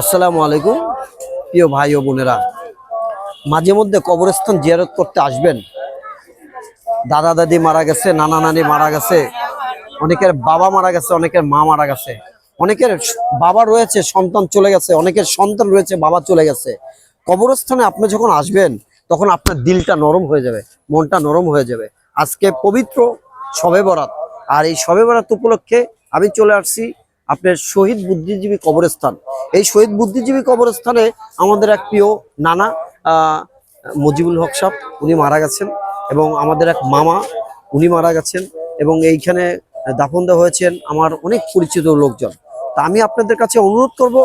আসসালামু আলাইকুম। প্রিয় ভাই ও বোনেরা, মাঝে মধ্যে কবরস্থান জিয়ারত করতে আসবেন। দাদা দাদি মারা গেছে, নানা নানি মারা গেছে, অনেকের বাবা মারা গেছে, অনেকের মা মারা গেছে। অনেকের বাবা রয়েছে, সন্তান চলে গেছে, অনেকের সন্তান রয়েছে, বাবা চলে গেছে। কবরস্থানে আপনি যখন আসবেন, তখন আপনার দিলটা নরম হয়ে যাবে, মনটা নরম হয়ে যাবে। আজকে পবিত্র শবে বরাত, আর এই শবে বরাত উপলক্ষে আমি চলে আসছি আপনার শহীদ বুদ্ধিজীবী কবরস্থান। এই শহীদ বুদ্ধিজীবী কবরস্থানে আমাদের এক প্রিয় নানা মুজিবুল হক সাহেব উনি মারা গেছেন এবং আমাদের এক মামা, উনি মারা গেছেন এবং এইখানে দাফন দেওয়া হয়েছেন আমার অনেক পরিচিত লোকজন। তা আমি আপনাদের কাছে অনুরোধ করব,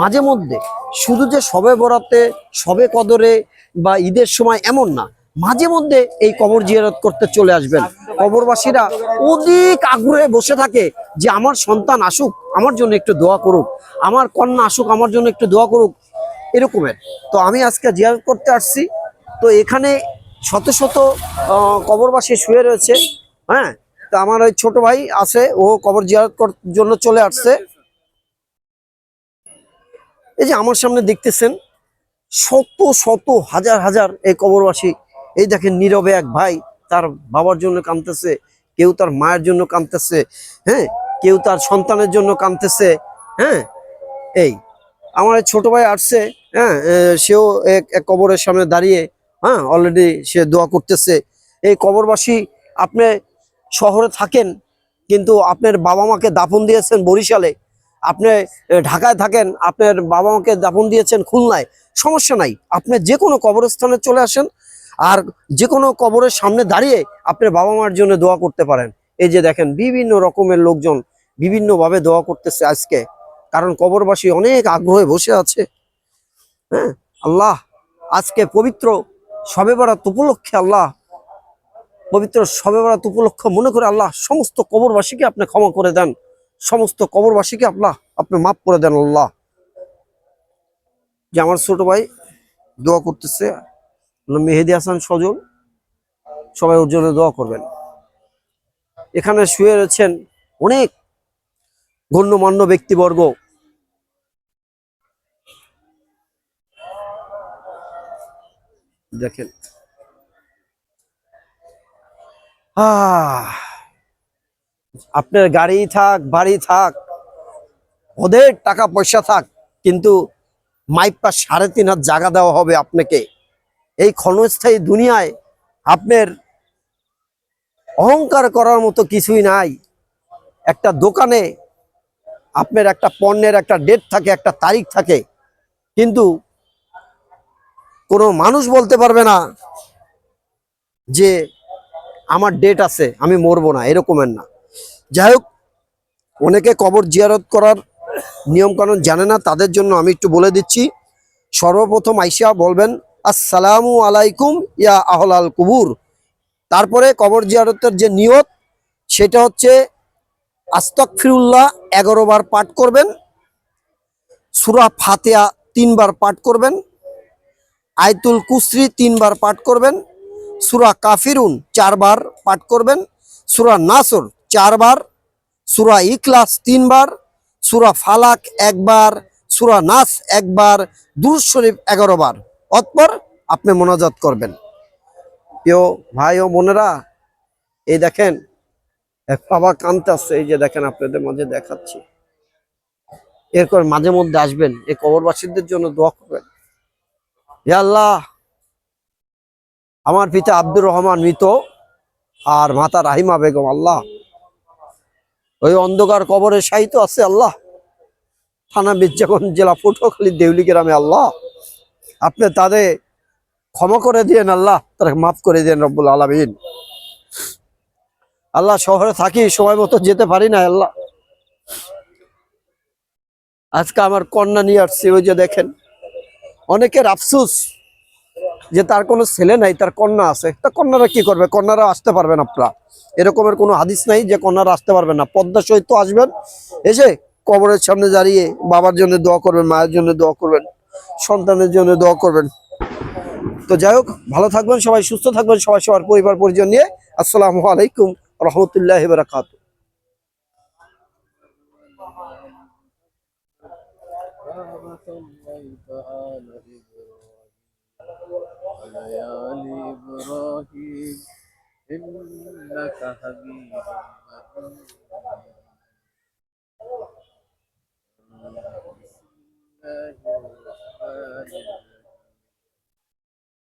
মাঝে মধ্যে শুধু যে সবে বরাতে সবে কদরে বা ঈদের সময় এমন না মাঝে মধ্যে এই কবর জিয়ারত করতে চলে আসবেন। কবরবাসীরা অধিক আগ্রহে বসে থাকে যে আমার সন্তান আসুক, আমার জন্য একটু দোয়া করুক, আমার কন্যা আসুক, আমার জন্য একটু দোয়া করুক, এরকমের। তো আমি আজকে জিয়ারত করতে আসছি। তো এখানে শত শত কবরবাসী শুয়ে রয়েছে। হ্যাঁ? তো আমার ওই ছোট ভাই আছে, ও কবর জিয়ারত জন্য চলে আসছে। এই যে আমার সামনে দেখতেছেন, শত শত, হাজার হাজার এই কবরবাসী এই দেখেন নীরবে এক ভাই তার বাবার জন্য কাঁদতেছে, কেউ তার মায়ের জন্য কাঁদতেছে হ্যাঁ? কেউ তার সন্তানের জন্য কাঁদতেছে হ্যাঁ? এই, আমার ছোট ভাই আসছে হ্যাঁ? সেও এক এক কবরের সামনে দাঁড়িয়ে হ্যাঁ? অলরেডি সে দোয়া করতেছে। এই কবরবাসী, আপনি শহরে থাকেন, কিন্তু আপনার বাবা মাকে দাফন দিয়েছেন বরিশালে। আপনি ঢাকায় থাকেন, আপনার বাবা মাকে দাফন দিয়েছেন খুলনায়। সমস্যা নাই, আপনি যে কোনো কবরস্থানে চলে আসেন আর যে কোনো কবরের সামনে দাঁড়িয়ে আপনার বাবা মার জন্য দোয়া করতে পারেন। এই যে দেখেন, বিভিন্ন রকমের লোকজন বিভিন্নভাবে দোয়া করতেছে আজকে। কারণ কবরবাসী অনেক আগ্রহে বসে আছে। হ্যাঁ আল্লাহ আজকে পবিত্র সবে বরাত উপলক্ষে আল্লাহ পবিত্র সবে বরাত উপলক্ষ মনে করে আল্লাহ সমস্ত কবরবাসীকে আপনি ক্ষমা করে দেন। সমস্ত কবরবাসীকে আল্লাহ আপনি মাফ করে দেন আল্লাহ। যে আমার ছোট ভাই দোয়া করতেছে। মেহেদি হাসান সজল। সবাই ওর জন্য দোয়া করবেন। এখানে শুয়ে রয়েছেন অনেক গণ্যমান্য ব্যক্তিবর্গ। দেখেন। আপনার গাড়ি থাক, বাড়ি থাক ওদের টাকা পয়সা থাক, কিন্তু মাইপা সাড়ে তিন হাত জায়গা দেওয়া হবে আপনাকে। এই ক্ষণস্থায়ী দুনিয়ায় আপনার অহংকার করার মতো কিছুই নাই। একটা দোকানে আপনার একটা পণ্যের একটা ডেট থাকে, একটা তারিখ থাকে, কিন্তু কোনো মানুষ বলতে পারবে না যে আমার ডেট আছে, আমি মরবো না, এরকমের না। যাই হোক, অনেকে কবর জিয়ারত করার নিয়মকানুন জানে না, তাদের জন্য আমি একটু বলে দিচ্ছি। সর্বপ্রথম আইসা বলবেন আসসালামু আলাইকুম, ইয়া আহলাল কুবুর। তারপরে কবর জিয়ারতের যে নিয়ত, সেটা হচ্ছে আস্তক ফিরুল্লাহ এগারো বার পাঠ করবেন, সুরা ফাতেয়া তিনবার পাঠ করবেন, আয়তুল কুসরি তিনবার পাঠ করবেন, সুরা কাফিরুন চারবার পাঠ করবেন, সুরা নাসর চারবার সুরা ইখলাস তিনবার সুরা ফালাক একবার সুরা নাস একবার দুর শরীফ এগারো বার। অতপর আপনি মোনাজাত করবেন। প্রিয় ভাই ও বোনেরা, এই দেখেন বাবা কানতে আসছে, এই যে দেখেন আপনাদের মাঝে দেখাচ্ছি। এরপর মাঝে মধ্যে আসবেন, এই কবরবাসীদের জন্য দোয়া করবেন। আল্লাহ, আমার পিতা আব্দুর রহমান মৃত, আর মাতা রাহিমা বেগম, আল্লাহ। ওই অন্ধকার কবরে সাহিত্য আছে আল্লাহ। থানা মির্জাগঞ্জ জেলা পটুয়াখালী দেউলি গ্রামে, আল্লাহ। আপনি তাদের ক্ষমা করে দিয়েন আল্লাহ, তারা মাফ করে দিয়েন রব্বুল আলমিন। আল্লাহ শহরে থাকি, সময় মতো যেতে পারি না আল্লাহ। আজকে আমার কন্যা নিয়ে আসছি, ওই যে দেখেন, অনেকের আফসুস যে তার কোনো ছেলে নাই, তার কন্যা আছে। তা কন্যারা কি করবে? কন্যারা আসতে পারবেন আপনারা এরকমের কোনো হাদিস নাই যে কন্যারা আসতে পারবেন না। পদ্মা সহিত আসবেন, এসে কবরের সামনে দাঁড়িয়ে বাবার জন্য দোয়া করবেন, মায়ের জন্য দোয়া করবেন। সন্তানের জন্য দোয়া করবেন তো যাই হোক ভালো থাকবেন সবাই সুস্থ থাকবেন সবাই সবার পরিবার পরিজন নিয়ে আসসালামু আলাইকুম রহমতুল্লাহ বারাকাত صليت آل إبراهيم وعلى آل إبراهيم إنك حميد